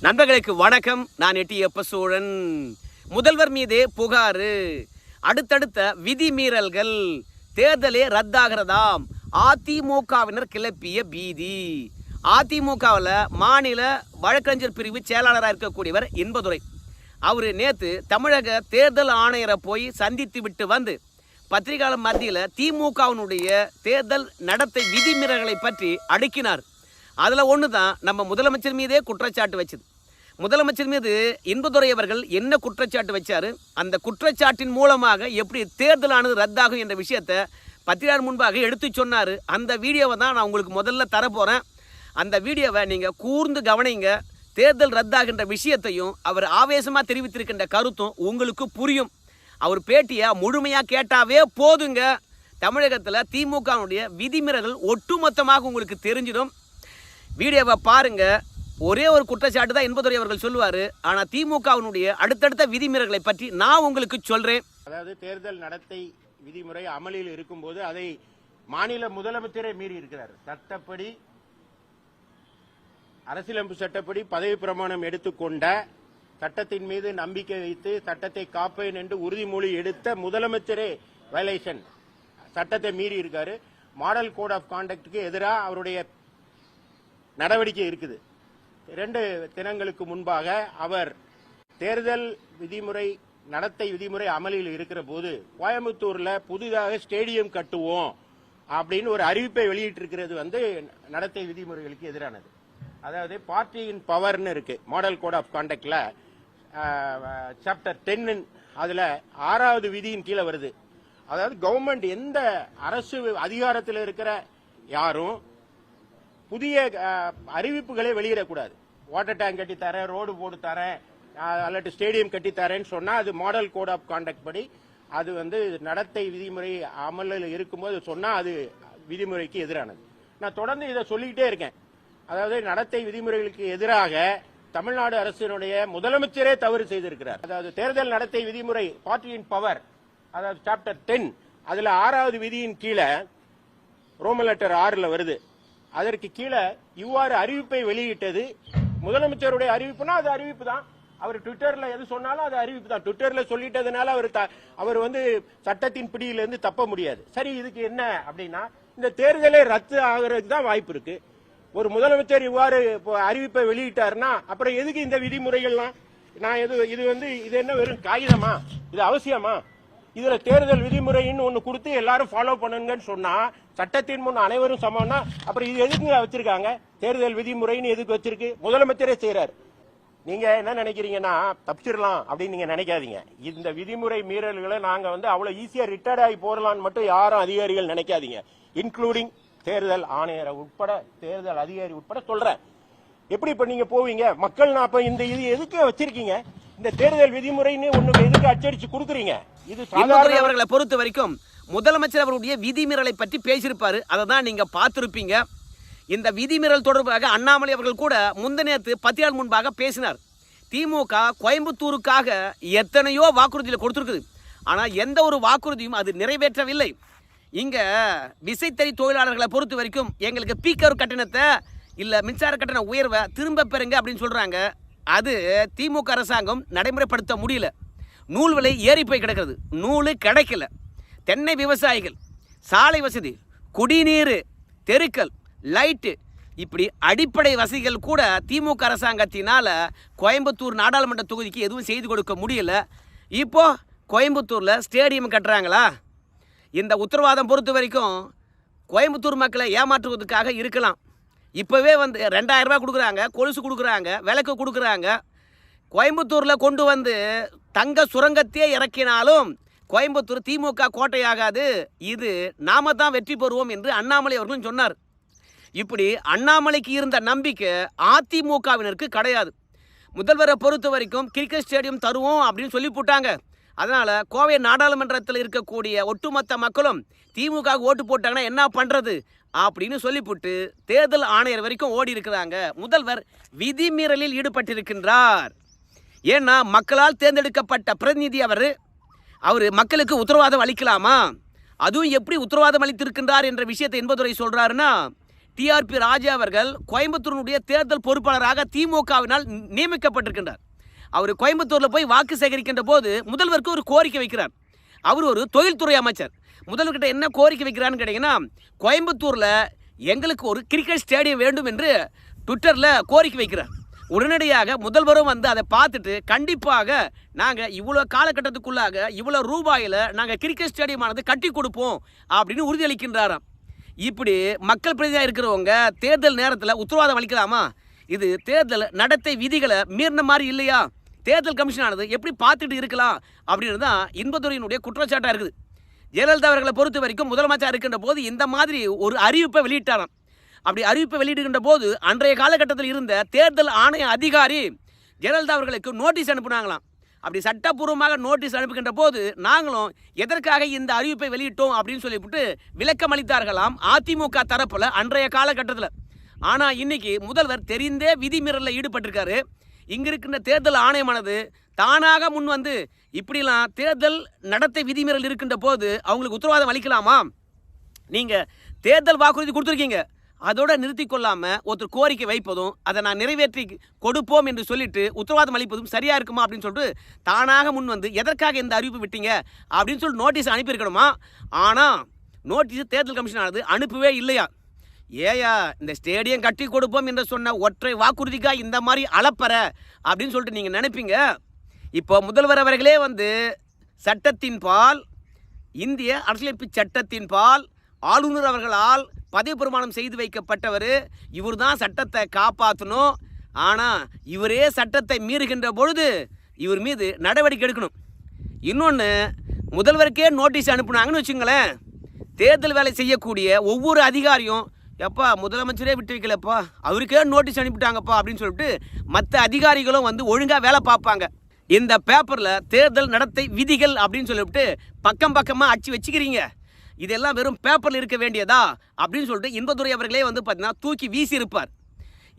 நண்பர்களுக்கு வணக்கம். நான் எட்டியப்ப சோழன் முதல்வர் மீதே புகாரு. அடுத்தடுத்த விதிமீறல்கள் தேர்தலே ரத்தாகிறதாம். அதிமுகவினர் கிளப்பிய பீதி. அதிமுகவில் மாநில வழக்கறிஞர் பிரிவு செயலாளராக இருக்கக்கூடியவர் இன்பதுரை. அவர் நேற்று தமிழக தேர்தல் ஆணையரை போய் சந்தித்து விட்டு வந்து பத்திரிகையாளர் மத்தியில் திமுகவினுடைய தேர்தல் நடத்தை விதிமீறல்களை பற்றி அடுக்கினார். அதில் ஒன்று தான் நம்ம முதலமைச்சர் மீதே குற்றச்சாட்டு வச்சது. முதலமைச்சர் மீது இன்பதுரை அவர்கள் என்ன குற்றச்சாட்டு வச்சார்? அந்த குற்றச்சாட்டின் மூலமாக எப்படி தேர்தலானது ரத்தாகும் என்ற விஷயத்தை பத்திரிகையாளர் முன்பாக எடுத்து சொன்னார். அந்த வீடியோவை தான் நான் உங்களுக்கு முதல்ல தரப்போகிறேன் அந்த வீடியோவை நீங்கள் கூர்ந்து கவனிங்க. தேர்தல் ரத்தாகின்ற விஷயத்தையும் அவர் ஆவேசமாக தெரிவித்திருக்கின்ற கருத்தும் உங்களுக்கு புரியும். அவர் பேட்டியை முழுமையாக கேட்டாவே போதுங்க. தமிழகத்தில் திமுகவுடைய விதிமீறல்கள் ஒட்டுமொத்தமாக உங்களுக்கு தெரிஞ்சிடும். வீடியோவை பாருங்க. ஒரே ஒரு குற்றச்சாட்டு தான் இன்பதுரை அவர்கள் சொல்லுவார். ஆனால் திமுகவினுடைய அடுத்தடுத்த விதிமுறைகளை பற்றி நான் உங்களுக்கு சொல்கிறேன் அதாவது தேர்தல் நடத்தை விதிமுறை அமலில் இருக்கும்போது அதை மாநில முதலமைச்சரே மீறி இருக்கிறார். சட்டப்படி அரசியலமைப்பு சட்டப்படி பதவி பிரமாணம் எடுத்துக்கொண்ட சட்டத்தின் மீது நம்பிக்கை வைத்து சட்டத்தை காப்பேன் என்று உறுதிமொழி எடுத்த முதலமைச்சரே வயலேஷன். சட்டத்தை மீறி இருக்காரு. மாடல் கோட் ஆஃப் கான்டக்டுக்கு எதிராக அவருடைய நடவடிக்கை இருக்குது. இரண்டு தினங்களுக்கு முன்பாக அவர் தேர்தல் விதிமுறை நடத்தை விதிமுறை அமலில் இருக்கிற போது கோயம்புத்தூர்ல புதிதாக ஸ்டேடியம் கட்டுவோம் அப்படின்னு ஒரு அறிவிப்பை வெளியிட்டிருக்கிறது வந்து நடத்தை விதிமுறைகளுக்கு எதிரானது. அதாவது பார்ட்டியின் பவர்னு இருக்கு மாடல் கோட் ஆஃப் கான்டக்ட்ல சாப்டர் டென் அதுல ஆறாவது விதியின் கீழே வருது. அதாவது கவர்மெண்ட் எந்த அரசு அதிகாரத்தில் இருக்கிற யாரும் புதிய அறிவிப்புகளை வெளியிடக்கூடாது. வாட்டர் டேங்க் கட்டி தரேன் ரோடு போட்டு தரேன் அல்லது ஸ்டேடியம் கட்டி தரேன்னு சொன்னா அது மாடல் கோட் ஆஃப் கான்டாக்ட் படி அது வந்து நடத்தை விதிமுறை அமலில் இருக்கும்போது சொன்னா அது விதிமுறைக்கு எதிரானது. நான் தொடர்ந்து இதை சொல்லிக்கிட்டே இருக்கேன். அதாவது நடத்தை விதிமுறைகளுக்கு எதிராக தமிழ்நாடு அரசினுடைய முதலமைச்சரே தவறு செய்திருக்கிறார். அதாவது தேர்தல் நடத்தை விதிமுறை பார்ட்டியின் பவர் அதாவது சாப்டர் டென் அதுல ஆறாவது விதியின் கீழே ரோமன் லெட்டர் ஆறுல வருது. அதற்கு கீழே இவ்வாறு அறிவிப்பை வெளியிட்டது. முதலமைச்சருடைய அறிவிப்புனா அது அறிவிப்பு தான் அவர் ட்விட்டர்ல எது சொன்னாலும் அது அறிவிப்பு தான் ட்விட்டர்ல சொல்லிட்டதுனால அவர் த- அவர் வந்து சட்டத்தின் பிடியிலிருந்து தப்ப முடியாது. சரி இதுக்கு என்ன அப்படின்னா இந்த தேர்தலே ரத்து ஆகிறதுக்கு தான் வாய்ப்பு இருக்கு. ஒரு முதலமைச்சர் இவ்வாறு இப்போ அறிவிப்பை வெளியிட்டாருன்னா அப்புறம் எதுக்கு இந்த விதிமுறைகள்லாம்? நான் எது இது வந்து இது என்ன வெறும் காகிதமா? இது அவசியமா? இதுல தேர்தல் விதிமுறைன்னு ஒண்ணு கொடுத்து எல்லாரும் ஃபாலோ பண்ணுங்கன்னு சொன்னா சட்டத்தின் முன் அனைவரும் சமம்னா அப்புறம் இது எதுக்குங்க வச்சிருக்காங்க? தேர்தல் விதிமுறைன்னு எதுக்கு வச்சிருக்கு? முதலமைச்சரே செய்யறாரு நீங்க என்ன நினைக்கிறீங்கன்னா தப்பிச்சிடலாம் அப்படின்னு நீங்க நினைக்காதீங்க. இந்த விதிமுறை மீறல்களை நாங்க வந்து அவ்வளவு ஈஸியா ரிட்டையர்ட் ஆகி போறலாம்னு மட்டும் யாரும் அதிகாரிகள் நினைக்காதீங்க. இன்க்ளூடிங் தேர்தல் ஆணையரை உட்பட தேர்தல் அதிகாரி உட்பட சொல்றேன். எப்படி இப்ப நீங்க போவீங்க? மக்கள் நான் அப்ப இந்த இது எதுக்கு வச்சிருக்கீங்க? இந்த தேர்தல் விதிமுறைன்னு ஒண்ணு எதுக்கு அச்சடிச்சு கொடுக்குறீங்க? இது சாதாரண அவர்களை பொறுத்த வரைக்கும் முதலமைச்சர் அவருடைய விதிமீறலை பற்றி பேசியிருப்பாரு. அதை தான் நீங்க பார்த்திருப்பீங்க. இந்த விதிமீறல் தொடர்பாக அண்ணாமலை அவர்கள் கூட முந்தநேத்து பத்து நாள் முன்பாக பேசினார். திமுக கோயம்புத்தூருக்காக எத்தனையோ வாக்குறுதிகளை கொடுத்துருக்குது. ஆனால் எந்த ஒரு வாக்குறுதியும் அது நிறைவேற்றவில்லை. இங்கே விசைத்தறி தொழிலாளர்களை பொறுத்த வரைக்கும் எங்களுக்கு பீக்கர் கட்டணத்தை இல்லை மின்சார கட்டண உயர்வை திரும்ப பெறுங்க அப்படின்னு சொல்கிறாங்க அது திமுக அரசாங்கம் நடைமுறைப்படுத்த முடியல. நூல் விலை ஏறி போய் கிடக்கிறது. நூல் கிடைக்கல. தென்னை விவசாயிகள் சாலை வசதி குடிநீர் தெருக்கள் லைட்டு இப்படி அடிப்படை வசதிகள் கூட திமுக அரசாங்கத்தினால் கோயம்புத்தூர் நாடாளுமன்ற தொகுதிக்கு எதுவும் செய்து கொடுக்க முடியல. இப்போது கோயம்புத்தூரில் ஸ்டேடியம் கட்டுறாங்களா? இந்த உத்தரவாதம் பொறுத்த வரைக்கும் கோயம்புத்தூர் மக்களை ஏமாற்றுவதற்காக இருக்கலாம். இப்போவே வந்து ரெண்டாயிரம் கொடுக்குறாங்க கொலுசு கொடுக்குறாங்க விளக்கு கொடுக்குறாங்க. கோயம்புத்தூரில் கொண்டு வந்து தங்க சுரங்கத்தையே இறக்கினாலும் கோயம்புத்தூர் திமுக கோட்டையாகாது. இது நாம தான் வெற்றி பெறுவோம் என்று அண்ணாமலை அவர்களும் சொன்னார். இப்படி அண்ணாமலைக்கு இருந்த நம்பிக்கை அதிமுகவினருக்கு கிடையாது. முதல்வரை பொறுத்த வரைக்கும் கிரிக்கெட் ஸ்டேடியம் தருவோம் அப்படின்னு சொல்லி போட்டாங்க. அதனால் கோவை நாடாளுமன்றத்தில் இருக்கக்கூடிய ஒட்டுமொத்த மக்களும் திமுக ஓட்டு போட்டாங்கன்னா என்ன பண்ணுறது அப்படின்னு சொல்லிவிட்டு தேர்தல் ஆணையர் வரைக்கும் ஓடி இருக்கிறாங்க. முதல்வர் விதிமீறலில் ஈடுபட்டிருக்கின்றார். ஏன்னா மக்களால் தேர்ந்தெடுக்கப்பட்ட பிரதிநிதி அவர். அவர் மக்களுக்கு உத்தரவாதம் அளிக்கலாமா? அதுவும் எப்படி உத்தரவாதம் அளித்திருக்கின்றார் என்ற விஷயத்தை என்பதுரை சொல்கிறாருன்னா டிஆர்பி ராஜா அவர்கள் கோயம்புத்தூருடைய தேர்தல் பொறுப்பாளராக திமுகவினால் நியமிக்கப்பட்டிருக்கின்றார். அவர் கோயம்புத்தூரில் போய் வாக்கு சேகரிக்கின்ற போது முதல்வருக்கு ஒரு கோரிக்கை வைக்கிறார். அவர் ஒரு தொழில்துறை அமைச்சர். முதல்வர்கிட்ட என்ன கோரிக்கை வைக்கிறான்னு கேட்டிங்கன்னா கோயம்புத்தூரில் எங்களுக்கு ஒரு கிரிக்கெட் ஸ்டேடியம் வேண்டும் என்று ட்விட்டரில் கோரிக்கை வைக்கிறார். உடனடியாக முதல்வரும் வந்து அதை பார்த்துட்டு கண்டிப்பாக நாங்கள் இவ்வளோ காலகட்டத்துக்குள்ளாக இவ்வளோ ரூபாயில் நாங்கள் கிரிக்கெட் ஸ்டேடியமானது கட்டி கொடுப்போம் அப்படின்னு உறுதியளிக்கின்றாராம். இப்படி மக்கள் பிரதிநிதியாக இருக்கிறவங்க தேர்தல் நேரத்தில் உத்தரவாதம் அளிக்கலாமா? இது தேர்தல் நடத்தை விதிகளை மீறின மாதிரி இல்லையா? தேர்தல் கமிஷனானது எப்படி பார்த்துட்டு இருக்கலாம் அப்படின்னு தான் இன்பதுரையினுடைய குற்றச்சாட்டாக இருக்குது. ஜெயலலிதா அவர்களை பொறுத்த வரைக்கும் முதலமைச்சர் இருக்கின்ற போது இந்த மாதிரி ஒரு அறிவிப்பை வெளியிட்டாராம். அப்படி அறிவிப்பை வெளியிடுகின்ற போது அன்றைய காலகட்டத்தில் இருந்த தேர்தல் ஆணைய அதிகாரி ஜெயலலிதா அவர்களுக்கு நோட்டீஸ் அனுப்புனாங்களாம். அப்படி சட்டப்பூர்வமாக நோட்டீஸ் அனுப்புகின்ற போது நாங்களும் எதற்காக இந்த அறிவிப்பை வெளியிட்டோம் அப்படின்னு சொல்லிவிட்டு விளக்கம் அளித்தார்களாம் அதிமுக தரப்பில் அன்றைய காலகட்டத்தில். ஆனால் இன்னைக்கு முதல்வர் தெரிந்தே விதிமீறலில் ஈடுபட்டிருக்காரு. இங்கே இருக்கின்ற தேர்தல் ஆணையமானது தானாக முன் வந்து இப்படிலாம் தேர்தல் நடத்தை விதிமீறல் இருக்கின்ற போது அவங்களுக்கு உத்தரவாதம் அளிக்கலாமா? நீங்கள் தேர்தல் வாக்குறுதி கொடுத்துருக்கீங்க. அதோட நிறுத்தி கொள்ளாமல் ஒருத்தர் கோரிக்கை வைப்பதும் அதை நான் நிறைவேற்றி கொடுப்போம் என்று சொல்லிட்டு உத்தரவாதம் அளிப்பதும் சரியாக இருக்குமா அப்படின்னு சொல்லிட்டு தானாக முன் வந்து எதற்காக இந்த அறிவிப்பு விட்டீங்க அப்படின்னு சொல்லிட்டு நோட்டீஸ் அனுப்பியிருக்கணுமா? ஆனால் நோட்டீஸ் தேர்தல் கமிஷன் ஆனது அனுப்பவே இல்லையா? ஏயா இந்த ஸ்டேடியம் கட்டி கொடுப்போம் என்று சொன்ன ஒற்றை வாக்குறுதிக்கா இந்த மாதிரி அளப்பற? அப்படின்னு சொல்லிட்டு நீங்கள் நினைப்பீங்க. இப்போ முதல்வர் அவர்களே வந்து சட்டத்தின் பால் இந்திய அரசியலமைப்பு சட்டத்தின் பால் ஆளுநர் அவர்களால் பதவி பிரமாணம் செய்து வைக்கப்பட்டவர். இவர் தான் சட்டத்தை காப்பாற்றணும் ஆனால் இவரே சட்டத்தை மீறுகின்ற பொழுது இவர் மீது நடவடிக்கை எடுக்கணும். இன்னொன்று முதல்வருக்கே நோட்டீஸ் அனுப்புனாங்கன்னு வச்சுங்களேன். தேர்தல் வேலை செய்யக்கூடிய ஒவ்வொரு அதிகாரியும் எப்பா முதலமைச்சரே விட்டு வைக்கலப்பா. அவருக்கே நோட்டீஸ் அனுப்பிட்டாங்கப்பா அப்படின்னு சொல்லிட்டு மற்ற அதிகாரிகளும் வந்து ஒழுங்காக வேலை பார்ப்பாங்க. இந்த பேப்பரில் தேர்தல் நடத்தை விதிகள் அப்படின்னு சொல்லிவிட்டு பக்கம் பக்கமாக அச்சு வச்சுக்கிறீங்க. இதெல்லாம் வெறும் பேப்பரில் இருக்க வேண்டியதா? அப்படின்னு சொல்லிட்டு இன்பதுரை அவர்களே வந்து பார்த்தீங்கன்னா தூக்கி வீசி இருப்பார்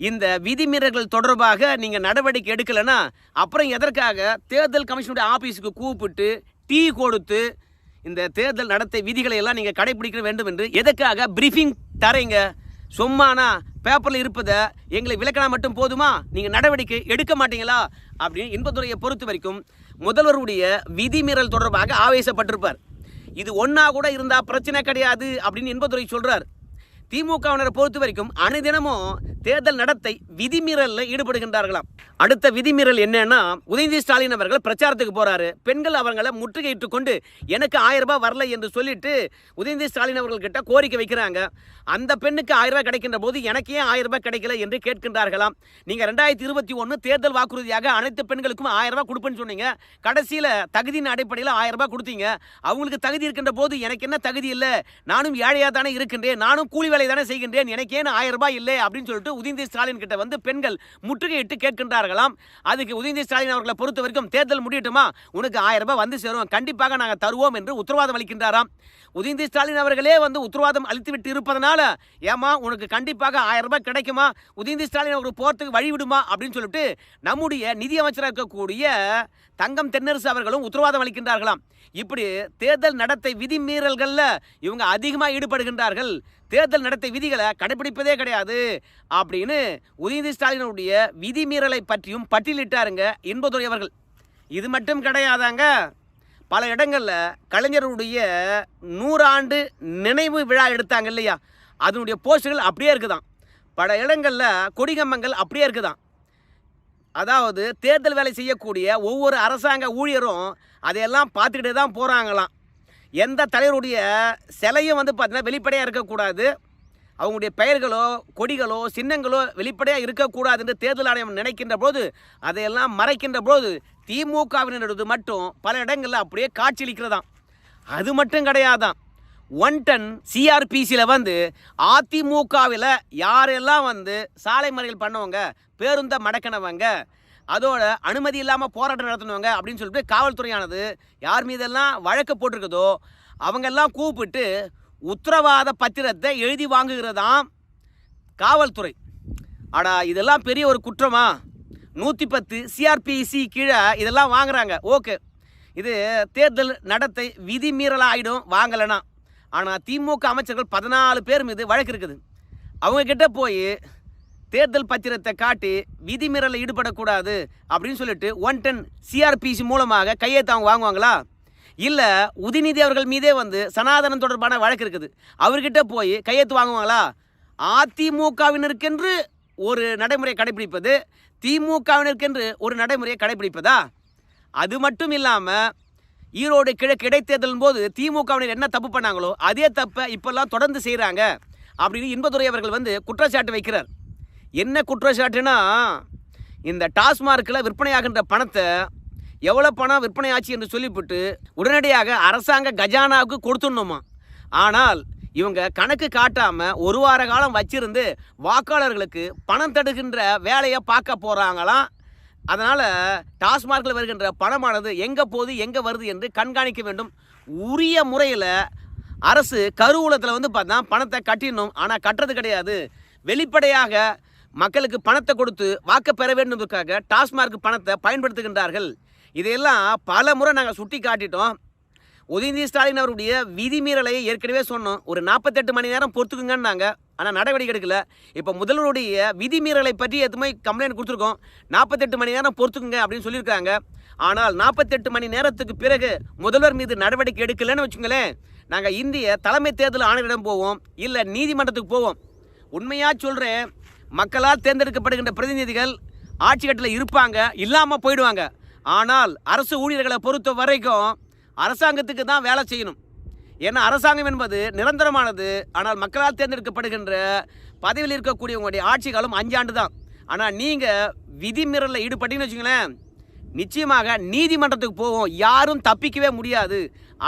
இந்த விதிமீறல்கள் தொடர்பாக நீங்கள் நடவடிக்கை எடுக்கலைன்னா அப்புறம் எதற்காக தேர்தல் கமிஷனுடைய ஆஃபீஸுக்கு கூப்பிட்டு டீ கொடுத்து இந்த தேர்தல் நடத்தை விதிகளை எல்லாம் நீங்கள் கடைபிடிக்க வேண்டும் என்று எதுக்காக பிரீஃபிங் தரீங்க. சும்மானா பேப்பரில் இருப்பதை எங்களை விளக்கினா மட்டும் போதுமா? நீங்கள் நடவடிக்கை எடுக்க மாட்டீங்களா? அப்படின்னு இன்பத்துறையை பொறுத்த வரைக்கும் முதல்வருடைய விதிமீறல் தொடர்பாக ஆவேசப்பட்டிருப்பார். இது ஒன்றா கூட இருந்தால் பிரச்சனை கிடையாது அப்படின்னு இன்பத்துறை சொல்கிறார் திமுகவினரை பொறுத்த வரைக்கும் அனுதினமும் தேர்தல் நடத்தை விதிமீறலில் ஈடுபடுகின்றார்களாம். அடுத்த விதிமீறல் என்னன்னா உதயநிதி ஸ்டாலின் அவர்கள் பிரச்சாரத்துக்கு போறாரு. பெண்கள் அவங்களை முற்றுகையிட்டு கொண்டு எனக்கு ஆயிரம் ரூபாய் வரல என்று சொல்லிட்டு உதயநிதி ஸ்டாலின் அவர்கள் கிட்ட கோரிக்கை வைக்கிறாங்க. அந்த பெண்ணுக்கு ஆயிரம் ரூபாய் கிடைக்கின்ற போது எனக்கு ஏன் ஆயிரம் ரூபாய் கிடைக்கல என்று கேட்கின்றார்களாம். நீங்க ரெண்டாயிரத்தி இருபத்தி ஒன்று தேர்தல் வாக்குறுதியாக அனைத்து பெண்களுக்கும் ஆயிரம் ரூபாய் கொடுப்பேன்னு சொன்னீங்க. கடைசியில் தகுதியின் அடிப்படையில் ஆயிரம் ரூபாய் கொடுத்தீங்க. அவங்களுக்கு தகுதி இருக்கின்ற போது எனக்கு என்ன தகுதி இல்லை? நானும் ஏழையாக தானே இருக்கின்றேன். நானும் கூலி வேலை தானே செய்கின்றேன் எனக்கு ஏன் ஆயிரம் ரூபாய் இல்லை அப்படின்னு சொல்லிட்டு உதயநிதி ஸ்டாலின் கிட்ட வந்து பெண்கள் முற்றுகையிட்டு கேட்கின்றார்களாம். அதுக்கு உதயநிதி ஸ்டாலின் அவர்களை பொறுத்த வரைக்கும் தேர்தல் முடியட்டுமா? உனக்கு ஆயிரம் ரூபாய் வந்து சேரும் கண்டிப்பாக நாங்கள் தருவோம் என்று உத்தரவாதம் அளிக்கின்றாராம். உதயநிதி ஸ்டாலின் அவர்களே வந்து உத்தரவாதம் அளித்து விட்டு இருப்பதனால ஏமா உனக்கு கண்டிப்பாக ஆயிரம் ரூபாய் கிடைக்குமா? உதயநிதி ஸ்டாலின் அவருக்கு போகிறதுக்கு வழி விடுமா அப்படின்னு சொல்லிட்டு நம்முடைய நிதியமைச்சராக இருக்கக்கூடிய தங்கம் தென்னரசு அவர்களும் உத்தரவாதம் அளிக்கின்றார்களாம். இப்படி தேர்தல் நடத்தை விதிமீறல்களில் இவங்க அதிகமாக ஈடுபடுகின்றார்கள். தேர்தல் நடத்தை விதிகளை கடைபிடிப்பதே கிடையாது. அப்படின்னு உதயநிதி ஸ்டாலினுடைய விதிமீறலை பற்றியும் பட்டியலிட்டாருங்க இன்பதுரை அவர்கள். இது மட்டும் கிடையாதாங்க. பல இடங்களில் கலைஞருடைய நூறாண்டு நினைவு விழா எடுத்தாங்க இல்லையா? அதனுடைய போஸ்டர்கள் அப்படியே இருக்குதான் பல இடங்களில் கொடிகம்பங்கள் அப்படியே இருக்குதான் அதாவது தேர்தல் வேலை செய்யக்கூடிய ஒவ்வொரு அரசாங்க ஊழியரும் அதையெல்லாம் பார்த்துக்கிட்டே தான் போகிறாங்களாம் எந்த தலைவருடைய சிலையும் வந்து பார்த்தீங்கன்னா வெளிப்படையாக இருக்கக்கூடாது. அவங்களுடைய பெயர்களோ கொடிகளோ சின்னங்களோ வெளிப்படையாக இருக்கக்கூடாது என்று தேர்தல் ஆணையம் நினைக்கின்ற போது அதையெல்லாம் மறைக்கின்ற போது திமுகவினரது மட்டும் பல இடங்களில் அப்படியே காட்சியளிக்கிறதாம். அது மட்டும் கிடையாதான் ஒன் டன் சிஆர்பிசியில் வந்து அதிமுகவில் யாரெல்லாம் வந்து சாலை மறியல் பண்ணவங்க பேருந்த மடக்கினவங்க அதோட அனுமதி இல்லாமல் போராட்டம் நடத்தினவங்க அப்படின்னு சொல்லிட்டு காவல்துறையானது யார் மீதெல்லாம் வழக்கு போட்டிருக்குதோ அவங்கெல்லாம் கூப்பிட்டு உத்தரவாத பத்திரத்தை எழுதி வாங்குகிறதாம் காவல்துறை. அடா இதெல்லாம் பெரிய ஒரு குற்றமா? நூற்றி பத்து சிஆர்பிசி கீழே இதெல்லாம் வாங்குறாங்க. ஓகே. இது தேர்தல் நடத்தை விதிமீறலாக ஆகிடும் வாங்கலைன்னா. ஆனால் திமுக அமைச்சர்கள் பதினாலு பேர் மீது வழக்கு இருக்குது. அவங்க கிட்ட போய் தேர்தல் பத்திரத்தை காட்டி விதிமீறலில் ஈடுபடக்கூடாது அப்படின்னு சொல்லிட்டு ஒன் டென் சிஆர்பிசி மூலமாக கையெழுத்து அவங்க வாங்குவாங்களா? இல்லை உதிநிதி அவர்கள் மீதே வந்து சனாதனம் தொடர்பான வழக்கு இருக்குது. அவர்கிட்ட போய் கையெழுத்து வாங்குவாங்களா? அதிமுகவினருக்கென்று ஒரு நடைமுறை கடைபிடிப்பது திமுகவினருக்கென்று ஒரு நடைமுறையை கடைபிடிப்பதா? அது மட்டும் இல்லாமல் ஈரோடு கிழக்கு இடைத்தேர்தலின் போது திமுகவினர் என்ன தப்பு பண்ணாங்களோ அதே தப்பை இப்பெல்லாம் தொடர்ந்து செய்கிறாங்க அப்படின்னு இன்பதுரை அவர்கள் வந்து குற்றச்சாட்டு வைக்கிறார். என்ன குற்றச்சாட்டுனா இந்த டாஸ்மார்க்கில் விற்பனையாகின்ற பணத்தை எவ்வளோ பணம் விற்பனை ஆச்சு என்று சொல்லிவிட்டு உடனடியாக அரசாங்க கஜானாவுக்கு கொடுத்துடணுமா? ஆனால் இவங்க கணக்கு காட்டாமல் ஒரு வார காலம் வச்சிருந்து வாக்காளர்களுக்கு பணம் தடுக்கின்ற வேலையை பார்க்க போகிறாங்களாம் அதனால் டாஸ்மார்க்கில் வருகின்ற பணமானது எங்கே போகுது எங்கே வருது என்று கண்காணிக்க வேண்டும். உரிய முறையில் அரசு கருவூலத்தில் வந்து பார்த்தா பணத்தை கட்டிடணும். ஆனால் கட்டுறது கிடையாது. வெளிப்படையாக மக்களுக்கு பணத்தை கொடுத்து வாக்கு பெற வேண்டும்க்காக டாஸ்மார்க் பணத்தை பயன்படுத்துகின்றார்கள். இதையெல்லாம் பல முறை நாங்கள் சுட்டி காட்டிட்டோம் உதயநிதி ஸ்டாலின் அவருடைய விதிமீறலை ஏற்கனவே சொன்னோம். ஒரு நாற்பத்தெட்டு மணி நேரம் பொறுத்துக்குங்கன்னாங்க. ஆனால் நடவடிக்கை எடுக்கல. இப்போ முதல்வருடைய விதிமீறலை பற்றி எதுவுமே கம்ப்ளைண்ட் கொடுத்துருக்கோம். நாற்பத்தெட்டு மணி நேரம் பொறுத்துக்குங்க அப்படின்னு சொல்லியிருக்காங்க. ஆனால் நாற்பத்தெட்டு மணி நேரத்துக்கு பிறகு முதல்வர் மீது நடவடிக்கை எடுக்கலைன்னு வச்சுங்களேன் நாங்கள் இந்திய தலைமை தேர்தல் ஆணையரிடம் போவோம். இல்லை நீதிமன்றத்துக்கு போவோம். உண்மையாக சொல்கிறேன் மக்களால் தேர்ந்தெடுக்கப்படுகின்ற பிரதிநிதிகள் ஆட்சி கட்டில் இருப்பாங்க இல்லாமல் போயிடுவாங்க. ஆனால் அரசு ஊழியர்களை பொறுத்த வரைக்கும் அரசாங்கத்துக்கு தான் வேலை செய்யணும். ஏன்னா அரசாங்கம் என்பது நிரந்தரமானது. ஆனால் மக்களால் தேர்ந்தெடுக்கப்படுகின்ற பதவியில் இருக்கக்கூடியவங்களுடைய ஆட்சி காலம் அஞ்சாண்டு தான் ஆனால் நீங்கள் விதிமீறலில் ஈடுபட்டீங்கன்னு வச்சுங்களேன் நிச்சயமாக நீதிமன்றத்துக்கு போவோம். யாரும் தப்பிக்கவே முடியாது.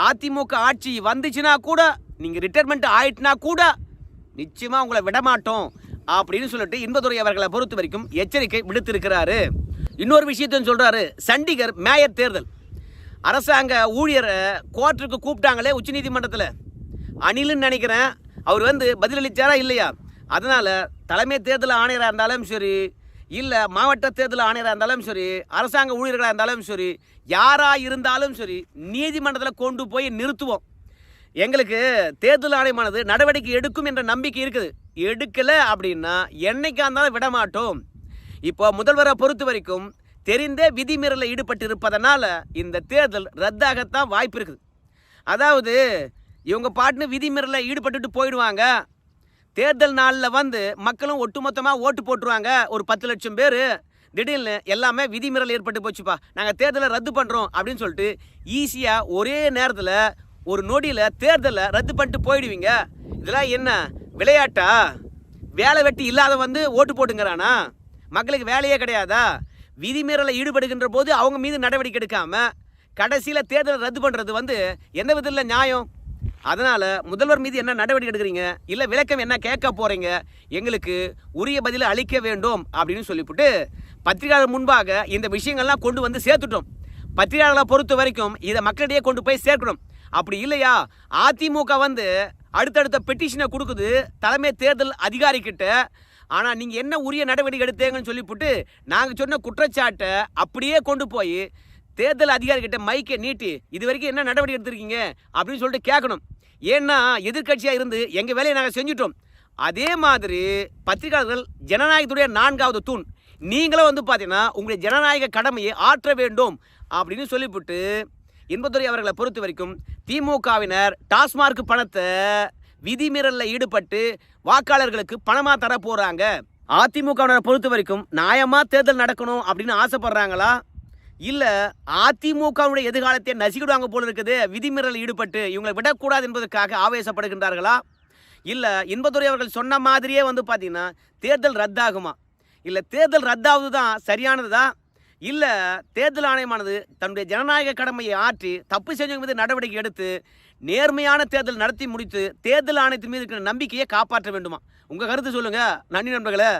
அதிமுக ஆட்சி வந்துச்சுன்னா கூட நீங்கள் ரிட்டையர்மெண்ட் ஆயிட்டுனா கூட நிச்சயமாக உங்களை விடமாட்டோம் அப்படின்னு சொல்லிட்டு இன்பதுரை அவர்களை பொறுத்த வரைக்கும் எச்சரிக்கை விடுத்திருக்கிறாரு. இன்னொரு விஷயத்தையும் சொல்கிறாரு சண்டிகர் மேயர் தேர்தல். அரசாங்க ஊழியரை கோர்ட்டுக்கு கூப்பிட்டாங்களே உச்சநீதிமன்றத்தில் அனில்னு நினைக்கிறேன். அவர் வந்து பதிலளித்தாரா இல்லையா? அதனால் தலைமை தேர்தல் ஆணையராக இருந்தாலும் சரி இல்லை மாவட்ட தேர்தல் ஆணையராக இருந்தாலும் சரி அரசாங்க ஊழியர்களாக இருந்தாலும் சரி யாராக இருந்தாலும் சரி நீதிமன்றத்தில் கொண்டு போய் நிறுத்துவோம். எங்களுக்கு தேர்தல் ஆணையமானது நடவடிக்கை எடுக்கும் என்ற நம்பிக்கை இருக்குது. எடுக்கலை அப்படின்னா என்னைக்கா இருந்தாலும் விட மாட்டோம் இப்போ முதல்வரை பொறுத்த வரைக்கும் தெரிந்தே விதிமீறலில் ஈடுபட்டிருப்பதனால இந்த தேர்தல் ரத்தாகத்தான் வாய்ப்பு இருக்குது. அதாவது இவங்க பாட்டுன்னு விதிமீறலில் ஈடுபட்டுட்டு போயிடுவாங்க. தேர்தல் நாளில் வந்து மக்களும் ஒட்டுமொத்தமாக ஓட்டு போட்டுருவாங்க. ஒரு பத்து லட்சம் பேர். திடீர்னு எல்லாமே விதிமீறல் ஏற்பட்டு போச்சுப்பா. நாங்கள் தேர்தலை ரத்து பண்ணுறோம் அப்படின்னு சொல்லிட்டு ஈஸியாக ஒரே நேரத்தில் ஒரு நொடியில் தேர்தலை ரத்து பண்ணிட்டு போயிடுவீங்க. இதெல்லாம் என்ன? விளையாட்டா? வேலை வெட்டி இல்லாத வந்து ஓட்டு போட்டுங்கிறானா? மக்களுக்கு வேலையே கிடையாதா? விதிமீறலை ஈடுபடுகின்ற போது அவங்க மீது நடவடிக்கை எடுக்காமல் கடைசியில் தேர்தலை ரத்து பண்ணுறது வந்து எந்த விதத்தில் நியாயம்? அதனால் முதல்வர் மீது என்ன நடவடிக்கை எடுக்கிறீங்க? இல்லை விளக்கம் என்ன கேட்க போகிறீங்க எங்களுக்கு உரிய பதிலை அளிக்க வேண்டும் அப்படின்னு சொல்லிவிட்டு பத்திரிகையாளர் முன்பாக இந்த விஷயங்கள்லாம் கொண்டு வந்து சேர்த்துட்டோம். பத்திரிகையாளர்களை பொறுத்த வரைக்கும் இதை மக்களிடையே கொண்டு போய் சேர்க்கணும். அப்படி இல்லையா? அதிமுக வந்து அடுத்தடுத்த பெட்டிஷனை கொடுக்குது. தலைமை தேர்தல் அதிகாரிக்கிட்ட ஆனால் நீங்கள் என்ன உரிய நடவடிக்கை எடுத்தீங்கன்னு சொல்லிவிட்டு நாங்கள் சொன்ன குற்றச்சாட்டை அப்படியே கொண்டு போய் தேர்தல் அதிகாரிகிட்ட மைக்கை நீட்டி இது வரைக்கும் என்ன நடவடிக்கை எடுத்திருக்கீங்க அப்படின்னு சொல்லிட்டு கேட்கணும். ஏன்னா எதிர்க்கட்சியாக இருந்து எங்கள் வேலையை நாங்கள் செஞ்சுட்டோம். அதே மாதிரி பத்திரிகையாளர்கள் ஜனநாயகத்துடைய நான்காவது தூண். நீங்களும் வந்து பார்த்தீங்கன்னா உங்களுடைய ஜனநாயக கடமையை ஆற்ற வேண்டும் அப்படின்னு சொல்லிவிட்டு இன்பத்துறை அவர்களை பொறுத்த வரைக்கும் திமுகவினர் டாஸ்மார்க் பணத்தை விதிமீறலில் ஈடுபட்டு வாக்காளர்களுக்கு பணமாக தர போகிறாங்க அதிமுகவினரை பொறுத்த வரைக்கும் நியாயமாக தேர்தல் நடக்கணும் அப்படின்னு ஆசைப்படுறாங்களா? இல்லை அதிமுகவுடைய எதிர்காலத்தை நசிக்கிடுவாங்க போல இருக்குது விதிமீறல் ஈடுபட்டு இவங்களை விடக்கூடாது என்பதற்காக ஆவேசப்படுகின்றார்களா? இல்லை இன்பதுரை அவர்கள் சொன்ன மாதிரியே வந்து பார்த்தீங்கன்னா தேர்தல் ரத்தாகுமா? இல்லை தேர்தல் ரத்தாவது தான் சரியானது தான் இல்லை தேர்தல் ஆணையமானது தன்னுடைய ஜனநாயக கடமையை ஆற்றி தப்பு செஞ்சவங்க மீது நடவடிக்கை எடுத்து நேர்மையான தேர்தல் நடத்தி முடித்து தேர்தல் ஆணையத்தின் மீது இருக்கிற நம்பிக்கையை காப்பாற்ற வேண்டுமா? உங்கள் கருத்து சொல்லுங்கள் நன்றி நண்பர்களே.